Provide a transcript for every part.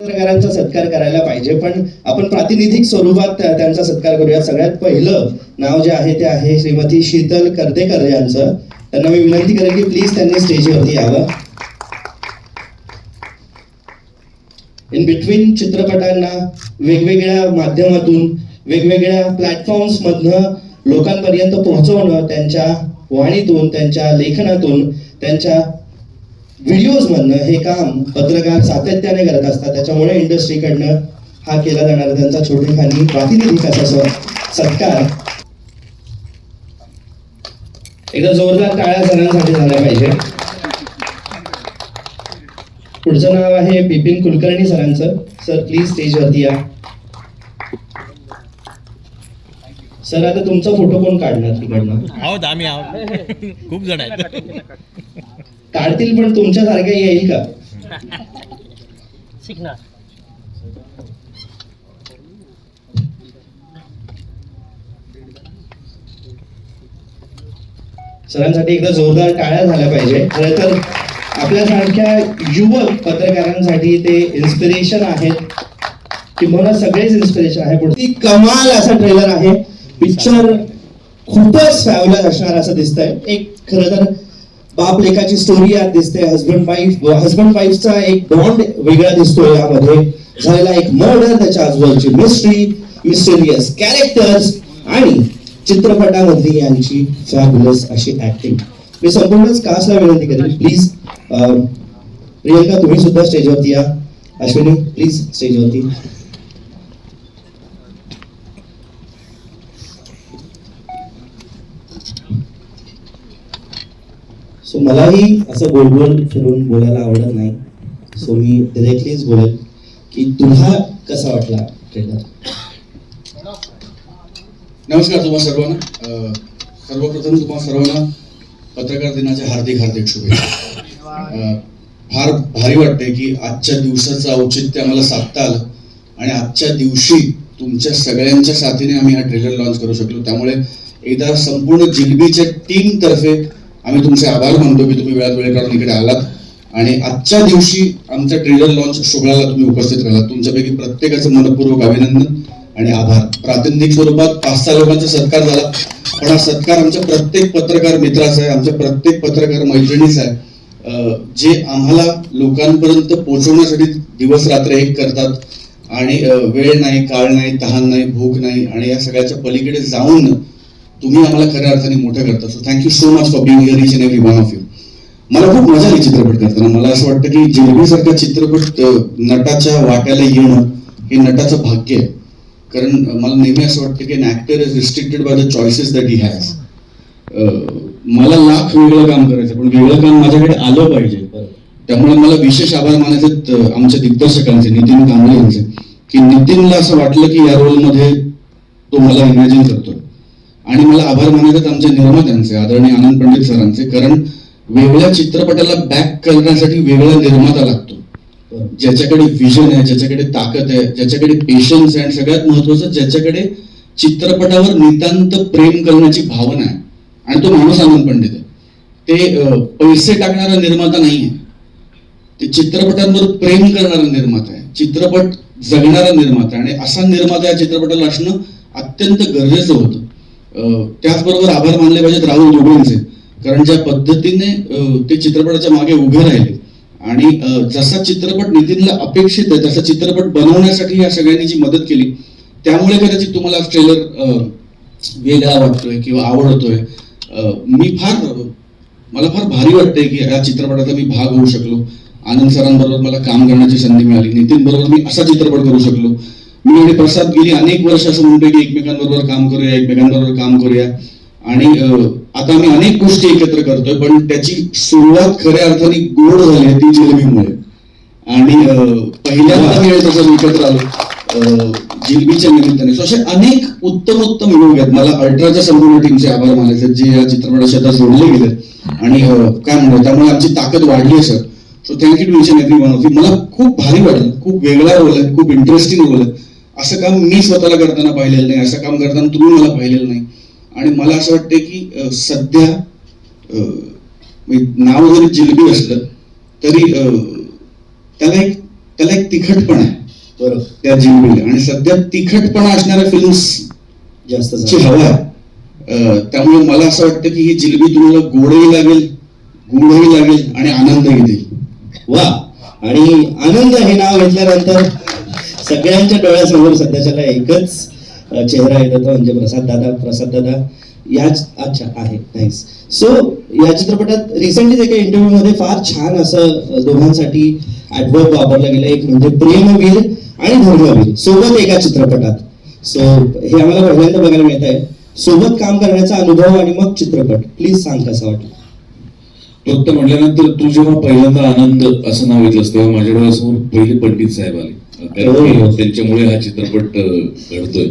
पत्रकारांचा सत्कार करायला पाहिजे. पण आपण प्रातिनिधिक स्वरूपात त्यांचा सत्कार करूया सगळ्यात पहिलं नाव जे आहे ते आहे श्रीमती शीतल कर्देकर यांचं. त्यांना मी विनंती करेन की प्लीज त्यांनी स्टेजवरती यावं. इन बिटवीन चित्रपटांना वेगवेगळ्या माध्यमातून वेगवेगळ्या प्लॅटफॉर्म्स मधनं लोकांपर्यंत पोहोचवणं त्यांच्या वाणीतून त्यांच्या लेखनातून त्यांच्या व्हिडिओज म्हणणं हे काम पत्रकार सातत्याने करत असतात. त्याच्यामुळे इंडस्ट्रीकडनं हा केला जाणारा त्यांचा छोटेखानी प्रातिनिधिक असा सत्कार एकदा जोरदार टाळ्या सणांसाठी झाल्या पाहिजे. पुढचं नाव आहे बिपिन कुलकर्णी सरांचं. सर प्लीज स्टेजवरती या. सर आता तुमचा फोटो कोण काढणार तिकडनं? आहोत आम्ही आहोत. खूप जण आहेत. काढतील पण तुमच्यासारखं येईल का? शिकणार. सरांसाठी एकदा जोरदार टाळ्या झाल्या पाहिजे. खरं तर आपल्यासारख्या युवक पत्रकारांसाठी ते इन्स्पिरेशन आहेत. किंवा सगळेच इन्स्पिरेशन आहे. पुढे ती कमाल असा ट्रेलर आहे. पिक्चर खूपच फॅबुलस असणार असं दिसतंय. एक खरं तर बाप लेखाची स्टोरी यात दिसते. हजबंड वाईफ हजबंड वाईफचा एक बॉन्ड वेगळा दिसतोय यामध्ये. झालेला एक मर्डर त्याच्या आजूबाजूची मिस्ट्री मिस्टेरियस कॅरेक्टर्स आणि चित्रपटामधली यांची फॅबुलस अशी ऍक्टिंग मी संपूर्णच कास्टला विनंती करेन. प्लीज प्रियंका तुम्ही सुद्धा स्टेजवरती या. अश्विनी प्लीज स्टेजवरती सो मलाही असं गोल गोल फिरून बोलायला आवडत नाही. सो मी डिरेक्टलीच बोलेल की तुला कसा वाटला ट्रेलर नमस्कार तुम्हा सर्वांना. सर्वप्रथम तुम्हा सर्वांना पत्रकार दिनाच्या हार्दिक हार्दिक शुभेच्छा. फार भारी वाटते की आजच्या दिवसाचं औचित्य आम्हाला साधता आलं आणि आजच्या दिवशी तुमच्या सगळ्यांच्या साथीने आम्ही हा ट्रेलर लॉन्च करू शकलो. त्यामुळे एकदा संपूर्ण जिलबीच्या टीम तर्फे आम्ही तुमचे आभार मानतो की तुम्ही वेळात वेळ काढून इकडे आलात. आणि आजच्या दिवशी आमच्या ट्रेलर लॉन्च सोहळ्याला तुम्ही उपस्थित राहिलात. तुमच्यापैकी प्रत्येकाचं मनपूर्वक अभिनंदन आणि आभार. प्रातिनिधिक स्वरूपात पाच सहा लोकांचा सत्कार झाला. पण हा सत्कार आमच्या प्रत्येक पत्रकार मित्राचा आहे आमच्या प्रत्येक पत्रकार मैत्रिणीचा आहे. जे आम्हाला लोकांपर्यंत पोहोचवण्यासाठी दिवस रात्र एक करतात आणि वेळ नाही काळ नाही तहान नाही भूक नाही आणि या सगळ्याच्या पलीकडे जाऊन तुम्ही आम्हाला खऱ्या अर्थाने मोठं करता. So thank you so much for being here each and every one of you मला खूप मजा आली चित्रपट करताना. मला असं वाटतं की जिलबीसारखा चित्रपट नटाच्या वाट्याला येणं हे नटाचं भाग्य आहे. कारण मला नेहमी असं वाटतं की actor is restricted by the choices that he has मला लाख वेगळं काम करायचं पण वेगळं काम माझ्याकडे आलं पाहिजे. त्यामुळे मला विशेष आभार मानायचे आमच्या दिग्दर्शकांचे नितीन कांबळे यांचे की नितीनला असं वाटलं की या रोलमध्ये तो मला इमॅजिन करतोय. आणि मला आभार मानायचे आमच्या निर्मात्यांचे आदरणीय आनंद पंडित सरांचे कारण वेगळ्या चित्रपटाला बॅक करण्यासाठी वेगळा निर्माता लागतो. ज्याच्याकडे विजन आहे ज्याच्याकडे ताकद आहे ज्याच्याकडे पेशन्स आहे आणि सगळ्यात महत्वाचं ज्याच्याकडे चित्रपटावर नितांत प्रेम करण्याची भावना आहे. आणि तो माणूस आनंद पंडित आहे. ते पैसे टाकणारा निर्माता नाही आहे. ते चित्रपटांवर प्रेम करणारा निर्माता आहे. चित्रपट जगणारा निर्माता आहे. आणि असा निर्माता या चित्रपटाला असणं अत्यंत गरजेचं होतं. त्याचबरोबर आभार मानले पाहिजेत राहुल दोघांचे कारण ज्या पद्धतीने ते चित्रपटाच्या मागे उभे राहिले आणि जसा चित्रपट नितीनला अपेक्षित आहे तसा चित्रपट बनवण्यासाठी या सगळ्यांनी जी मदत केली त्यामुळे कदाचित तुम्हाला ट्रेलर वेगळा वाटतोय किंवा आवडतोय. मी फार मला फार भारी वाटतंय की या चित्रपटाचा मी भाग होऊ शकलो. आनंद सरांबरोबर मला काम करण्याची संधी मिळाली. नितीन बरोबर मी असा चित्रपट करू शकलो. मी आणि प्रसाद गेली अनेक वर्ष असं म्हणतोय की एकमेकांबरोबर काम करूया एकमेकांबरोबर काम करूया. आणि आता आम्ही अनेक गोष्टी एकत्र करतोय पण त्याची सुरुवात खऱ्या अर्थाने गोड झाली आहे ती जिलबीमुळे. आणि पहिल्यांदा वेळेस असं एकत्र आलो अं, जिलबीच्या निमित्ताने. सो असे अनेक उत्तम उत्तम योग आहेत मला अल्ट्राच्या संपूर्ण टीमचे आभार मानायचे जे या चित्रपटाशी आता जोडले गेले आणि काय म्हणतात त्यामुळे आमची ताकद वाढली sir. So thank you to each and every one of you मला खूप भारी वाटलं खूप वेगळा रोल आहे खूप इंटरेस्टिंग रोल आहे असं काम मी स्वतःला करताना पाहिलेलं नाही असं काम करताना तुम्ही मला पाहिलेलं नाही. आणि मला असं वाटतं की सध्या नाव जरी जिलबी असलं तरी त्याला एक त्याला एक तिखटपणा आहे. बरोबर. त्या जिलबीला. आणि सध्या तिखटपणा असणाऱ्या फिल्म्स जास्त. हवा आहे. त्यामुळे मला असं वाटतं की ही जिलबी तुम्हाला गोडही लागेल गुडही लागेल आणि आनंदही देईल. वा. आणि आनंद हे नाव घेतल्यानंतर सगळ्यांच्या डोळ्यासमोर सध्याच्याला एकच चेहरा येत होता म्हणजे प्रसाद दादा प्रसाद दादा याच अच्छा आहे नाईस सो या चित्रपटात रिसेंटली एका इंटरव्ह्यू मध्ये फार छान असं दोघांसाठी ऍडवर्ब वापरलं गेलं एक म्हणजे प्रेमवीर आणि धर्मवीर सोबत एका चित्रपटात. सो हे आम्हाला पहिल्यांदा बघायला मिळत आहे. सोबत काम करण्याचा अनुभव आणि मग चित्रपट. प्लीज सांग कसा वाटलं? फक्त म्हटल्यानंतर तू जेव्हा पहिल्यांदा आनंद असं नाव घेतलंस तेव्हा माझ्या डोळ्यासमोर पहिले पंडित साहेब आले. कारण त्यांच्यामुळे हा चित्रपट घडतोय.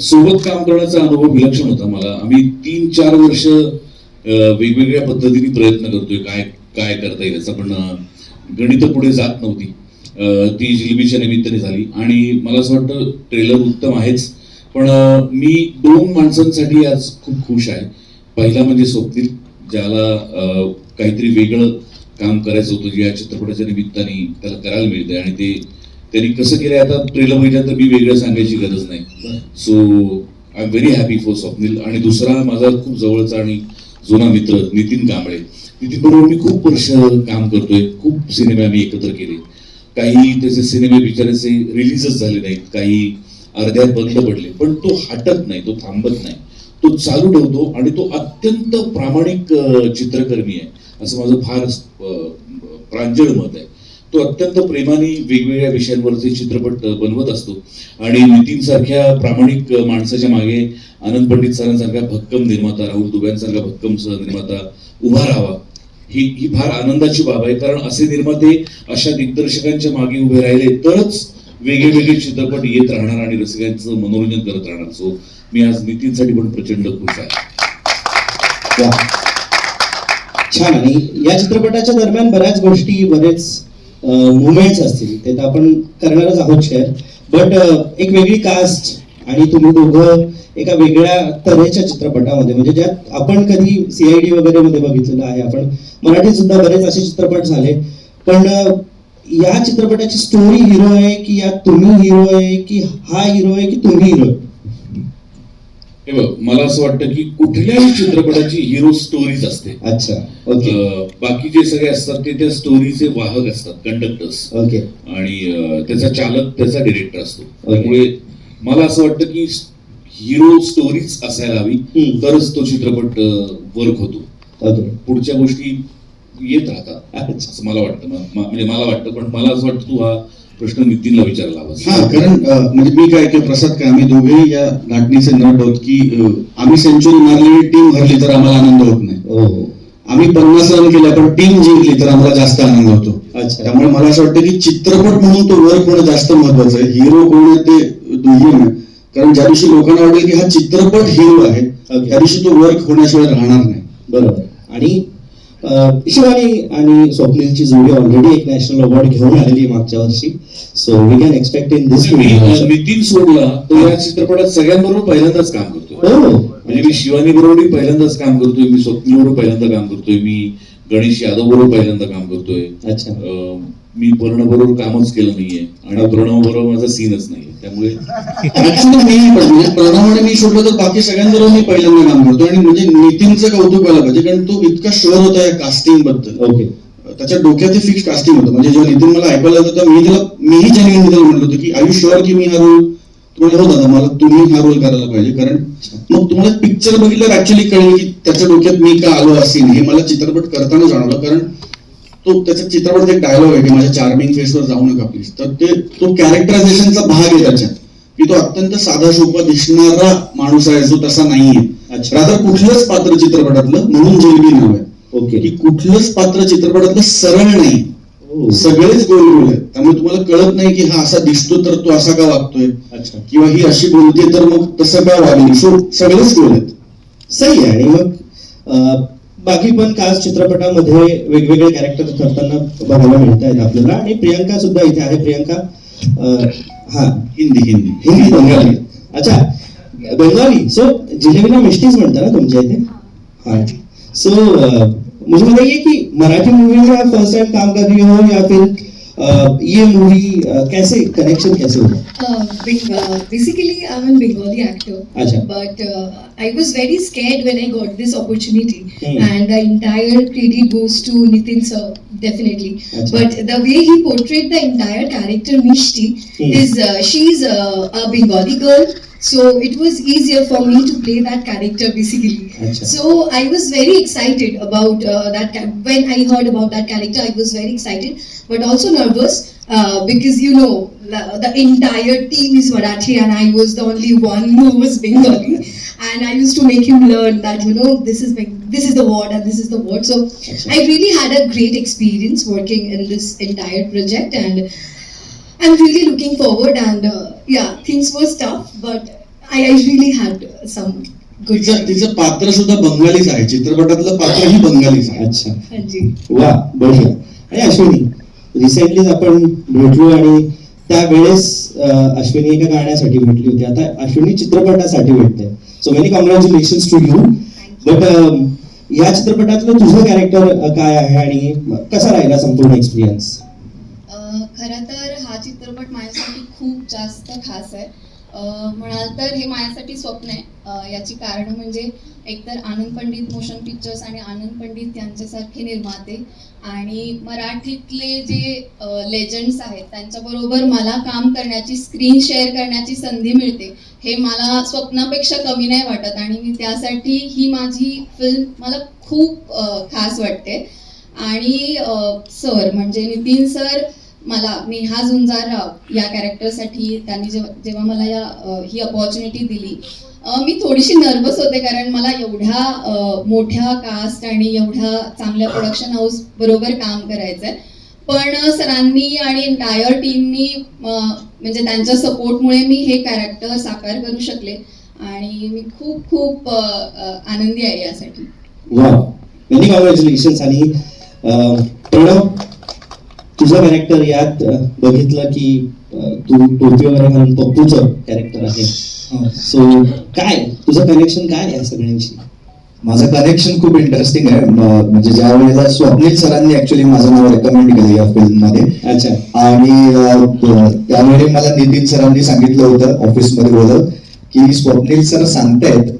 सोबत काम करण्याचा अनुभव विलक्षण होता मला. आम्ही तीन चार वर्ष वेगवेगळ्या पद्धतीने प्रयत्न करतोय काय काय करता येईल याचा. पण गणित पुढे जात नव्हती. ती जिलबीच्या निमित्ताने झाली. आणि मला असं वाटतं ट्रेलर उत्तम आहेच. पण मी दोन माणसांसाठी आज खूप खुश आहे. पहिला म्हणजे स्वप्नील ज्याला काहीतरी वेगळं काम करायचं होतं जे या चित्रपटाच्या निमित्ताने त्याला करायला मिळतंय. आणि ते त्यांनी कसं केलंय आता ट्रेलर बघितल्यानंतर मी वेगळं सांगायची गरज नाही. So I am very happy for Swapnil आणि दुसरा माझा खूप जवळचा आणि जुना मित्र नितीन कांबळे. नितीन बरोबर मी खूप वर्ष काम करतोय. खूप सिनेमे आम्ही एकत्र केले. काही त्याचे सिनेमे बिचाराचे रिलीजच झाले नाहीत. काही अर्ध्यात बंद पडले. पण तो हटत नाही तो थांबत नाही. तो चालू ठेवतो आणि तो अत्यंत प्रामाणिक चित्रकर्मी आहे. असं माझं फार प्रांजळ मत आहे. तो अत्यंत प्रेमाने वेगवेगळ्या विषयांवरचे चित्रपट बनवत असतो. आणि नितीन सारख्या प्रामाणिक माणसाच्या मागे आनंद पंडित सरांसारखा भक्कम निर्माता राहुल दुब्यांसारखा भक्कम सहनिर्माता उभा राहावा. ही ही फार आनंदाची बाब आहे. कारण असे निर्माते अशा दिग्दर्शकांच्या मागे उभे राहिले तरच वेगळे वेगळे चित्रपट येत राहणार आणि रसिकांचं मनोरंजन करत राहणार. सो मी आज नितीनसाठी पण प्रचंड खुश आहे. छान. आणि या चित्रपटाच्या दरम्यान बऱ्याच गोष्टी बरेच मुवमेंट्स असतील ते तर आपण करणारच आहोत शेअर बट एक वेगळी कास्ट आणि तुम्ही दोघं एका वेगळ्या तऱ्हेच्या चित्रपटामध्ये म्हणजे ज्यात आपण कधी सीआयडी वगैरे मध्ये बघितलेलं आहे आपण मराठीत सुद्धा बरेच असे चित्रपट झाले. पण या चित्रपटाची स्टोरी हिरो आहे की यात तुम्ही हिरो आहे की हा हिरो आहे की तुम्ही हिरो आहे हे बघ मला असं वाटतं की कुठल्याही चित्रपटाची हिरो स्टोरीज असते. अच्छा ओके बाकी जे सगळे असतात ते त्या स्टोरीचे वाहक असतात कंडक्टर्स ओके आणि त्याचा चालक त्याचा डिरेक्टर असतो. त्यामुळे मला असं वाटतं की हिरो स्टोरीच असायला हवी. तरच तो चित्रपट वर्क होतो. पुढच्या गोष्टी येत राहतात मला वाटतं. म्हणजे मला वाटतं पण मला असं वाटतं तू हा प्रश्न नितीनला विचारला हा कारण म्हणजे मी काय की प्रसाद काय आम्ही दोघे या नाटणीचे नट आहोत की आम्ही सेंचुरी मारलेली टीम हरली तर आम्हाला आनंद होत नाही. हो हो. आम्ही पन्नास रन केल्या पण टीम जिंकली तर आम्हाला जास्त आनंद होतो. अच्छा. त्यामुळे मला असं वाटतं की चित्रपट म्हणून तो वर्क होणं जास्त महत्वाचं आहे. हिरो कोण आहे ते दुय्यम आहे कारण ज्या दिवशी लोकांना वाटेल की हा चित्रपट हिरो आहे. त्या दिवशी तो वर्क होण्याशिवाय राहणार नाही. बरोबर. आणि शिवानी आणि स्वप्नीलची जोडी ऑलरेडी एक नॅशनल अवॉर्ड घेऊन आलेली मागच्या वर्षी. So we can expect in this Nitin सोडला तो या चित्रपटात सगळ्यांबरोबर पहिल्यांदाच काम करतो हो. म्हणजे मी शिवानी बरोबरही पहिल्यांदाच काम करतोय मी स्वप्नील बरोबर पहिल्यांदा काम करतोय मी गणेश यादव बरोबर पहिल्यांदा काम करतोय. अच्छा. मी बरोबर कामच केलं नाहीये आणि प्रणव बरोबर माझा सीनच नाहीये. त्यामुळे मी म्हणजे प्रणवाने मी सोडलं तर बाकी सगळ्यांबरोबर मी पहिल्यांदा काम करतो आणि म्हणजे नितीनचं कौतुक व्हायला पाहिजे कारण तो इतका शुअर होता या कास्टिंगबद्दल. ओके त्याच्या डोक्यात फिक्स कास्टिंग होतं. म्हणजे जेव्हा नितीन मला ऐकायला होतं मी त्याला मीही जेन्युइन त्याला म्हटलं होतं की आय शुअर की मी हा रोल तुम्हाला हो दादा मला तुम्ही हा रोल करायला पाहिजे? कारण मग तुम्हाला पिक्चर बघितल्यावर ऍक्च्युली कळेल की त्याच्या डोक्यात मी का आलो असेल हे मला चित्रपट करताना जाणवलं. कारण तो त्याच्या चित्रपटात एक डायलॉग आहे की माझ्या चार्मिंग फेसवर जाऊ नका प्लीज तर ते तो कॅरेक्टरायझेशनचा भाग आहे त्याच्यात की तो अत्यंत साधा सोपा दिसणारा माणूस आहे जो तसा नाहीये. रादर कुठलंच पात्र चित्रपटातलं म्हणून जेलबी नाव आहे. ओके. की कुठलंच पात्र चित्रपटातलं सरळ नाही. हो. सगळेच गोल गोल आहेत. त्यामुळे तुम्हाला कळत नाही की हा असा दिसतो तर तो असा का वागतोय किंवा ही अशी बोलते तर मग तसं का वागली. सो सगळेच गोल आहेत. सही आहे. आणि मग बाकी पण काल चित्रपटामध्ये वेगवेगळे कॅरेक्टर करताना बघायला मिळत आहेत आपल्याला. आणि प्रियंका सुद्धा इथे आहे. प्रियंका हा हिंदी हिंदी. हिंदी बंगाली. अच्छा बंगाली. सो जिलेबीला मिष्टीच म्हणता ना तुमच्या इथे? हा सो मुझे बताइए कि मराठी मूवी में आप फर्स्ट टाइम काम कर रही हो या फिर ये मूवी कैसे कनेक्शन कैसे हुआ Uh, Beng- uh, basically, I'm a Bengali actor. अच्छा. But uh, I was very scared when I got this opportunity, Hmm. and the entire credit goes to Nitin sir, definitely. Acha. But the way he portrayed the entire character Mishti Hmm. is uh, she's uh, a Bengali girl, so it was easier for me to play that character basically. Acha. So I was very excited about uh, that. When I heard about that character, I was very excited, but also nervous uh, because you know the, the entire team is Marathi and I was the only one who was Bengali, and I used to make him learn that you know this is Beng- this is the word and this is the word. So I really had a great experience working in this entire project, and I'm really looking forward. And uh, yeah, things were tough, but I, I really had some good. तिचं तिचं पात्र सुद्धा बंगालीच आहे. चित्रपटातलं पात्रही बंगालीच आहे. अच्छा. Hanji. वा बढिया. आणि अश्विनी रिसेंटलीच आपण भेटलो आणि त्यावेळेस अं, अश्विनी एका गाण्यासाठी भेटली होती. आता अश्विनी चित्रपटासाठी भेटते. So many congratulation to you but या चित्रपटातलं तुझं कॅरेक्टर काय आहे आणि कसा राहिला संपूर्ण एक्सपिरियन्स खरं तर हा चित्रपट माझ्यासाठी खूप जास्त खास आहे. म्हणाल तर हे माझ्यासाठी स्वप्न आहे. याची कारण म्हणजे एकतर आनंद पंडित मोशन पिक्चर्स आणि आनंद पंडित यांच्यासारखे निर्माते आणि मराठीतले जे लेजंड्स आहेत त्यांच्याबरोबर मला काम करण्याची स्क्रीन शेअर करण्याची संधी मिळते. हे मला स्वप्नापेक्षा कमी नाही वाटत आणि मी त्यासाठी ही माझी फिल्म मला खूप खास वाटते. आणि सर म्हणजे नितीन सर मला नेहा झुंजारराव या कॅरेक्टरसाठी त्यांनी जेव्हा जेव्हा मला या ही अपॉर्च्युनिटी दिली मी थोडीशी नर्वस होते कारण मला एवढ्या मोठ्या कास्ट आणि एवढ्या चांगल्या प्रोडक्शन हाऊस बरोबर काम करायचं आहे पण सरांनी आणि एंटायर टीमनी म्हणजे त्यांच्या सपोर्टमुळे मी हे कॅरेक्टर साकार करू शकले आणि मी खूप खूप आनंदी आहे यासाठी. वा मेनी कॉंग्रॅच्युलेशन आणि प्रणव तुझं कॅरेक्टर यात बघितलं की तू टोपी वगैरे घालून पप्पूचं कॅरेक्टर आहे. सो काय तुझं कनेक्शन काय या सगळ्यांशी? माझं कनेक्शन खूप इंटरेस्टिंग आहे. म्हणजे ज्या वेळेला स्वप्नील सरांनी ऍक्च्युली माझं नाव रेकमेंड केलं या फिल्ममध्ये अच्छा. आणि त्यावेळी मला नितीन सरांनी सांगितलं होतं ऑफिसमध्ये बोलत की स्वप्नील सर सांगतायत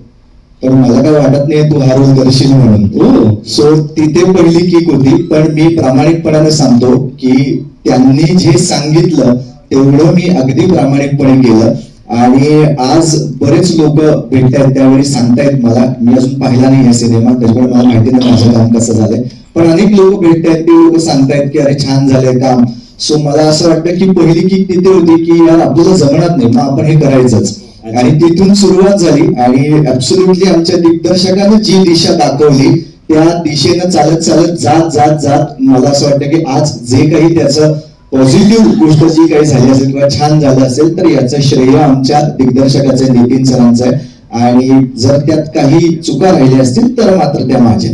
पण मला काय वाटत नाही तू हा करशील म्हणून. सो तिथे पहिली किक होती पण मी प्रामाणिकपणाने सांगतो की त्यांनी जे सांगितलं तेवढं मी अगदी प्रामाणिकपणे केलं. आणि आज बरेच लोक भेटतायत त्यावेळी सांगतायत मला मी अजून पाहिला नाही हा सिनेमा त्याच्यामुळे मला माहिती नाही माझं काम कसं झालंय. पण अनेक लोक भेटतायत ते लोक सांगतायत की अरे छान झालंय काम. सो मला असं वाटतं की पहिली किक तिथे होती की यार आपल्याला जमणार नाही मग आपण हे करायचंच. आणि तिथून सुरुवात झाली आणि ऍब्सोल्युटली आमच्या दिग्दर्शकाने जी दिशा दाखवली त्या दिशेनं चालत चालत जात जात जात मला असं वाटतं की आज जे काही त्याचं पॉझिटिव्ह गोष्ट जी काही झाली असेल किंवा छान झालं असेल तर याचं श्रेय आमच्या दिग्दर्शकाचं नितीन सरांचं आहे. आणि जर त्यात काही चुका राहिल्या असतील तर मात्र त्या माझ्या.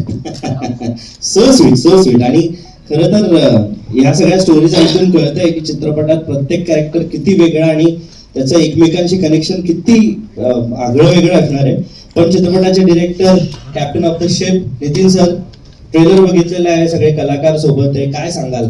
सो स्वीट आणि खरं तर या सगळ्या स्टोरीज ऐकून कळतंय की चित्रपटात प्रत्येक कॅरेक्टर किती वेगळा आणि त्याचं एकमेकांशी कनेक्शन किती आगळं वेगळं असणार आहे. पण चित्रपटाचे director captain of the ship Nitin sir trailer बघितलेलं आहे सगळे कलाकार सोबत आहे. काय सांगाल?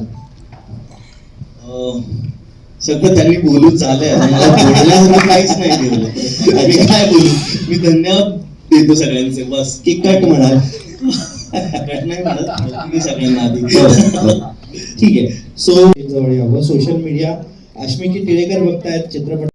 सगळं त्यांनी बोलून झालंय आता मला बोलण्यासारखं काहीच नाही काय बोलू? मी धन्यवाद देतो सगळ्यांचे. बस. की कट म्हणाल. कट नाही म्हणत मी सगळ्यांना आधी. ठीक आहे. सो जवळ सोशल मीडिया अश्मिकी टिळेकर बघतायत चित्रपट